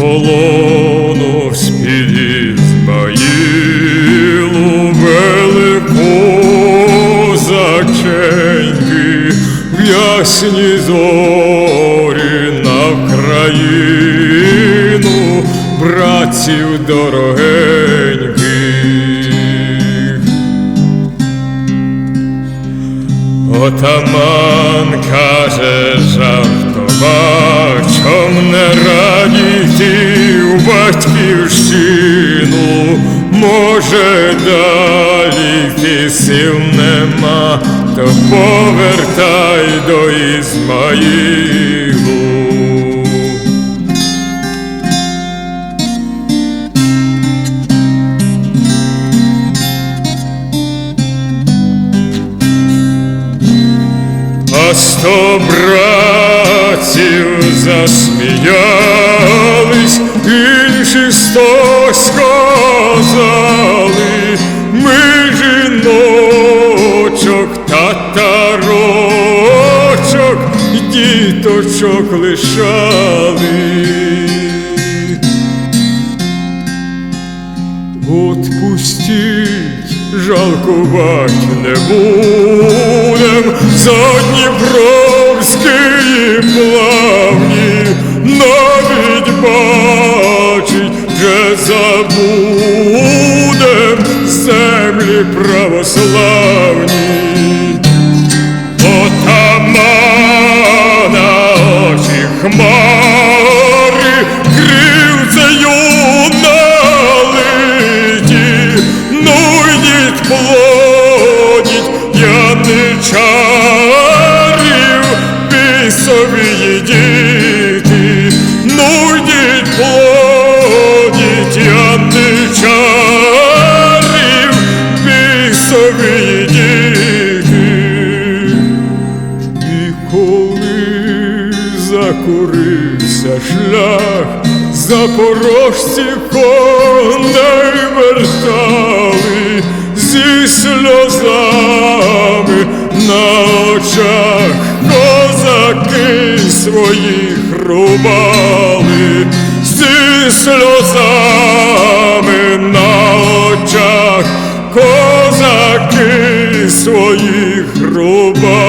полону в спілі Ізмаїлу заченьки в ясні зорі на Вкраїну братців дорогеньких. Отаман каже жартома, чом не радіти в батьківщину, може далі йти сил нема, то повертай до Ізмаїлу. А сто братів засміялись, сто сказали, ми жіночок, татарочок, діточок лишали. Отпустіть, жалкувать не будем за Дніпровської православні. Отамана очі хмари кривцею налиті, ну я плодіть яничарів, бісові. І коли закурився шлях, запорожці коней вертали зі сльозами на очах козаки своїх рубали, зі сльозами на очах своїх рубах.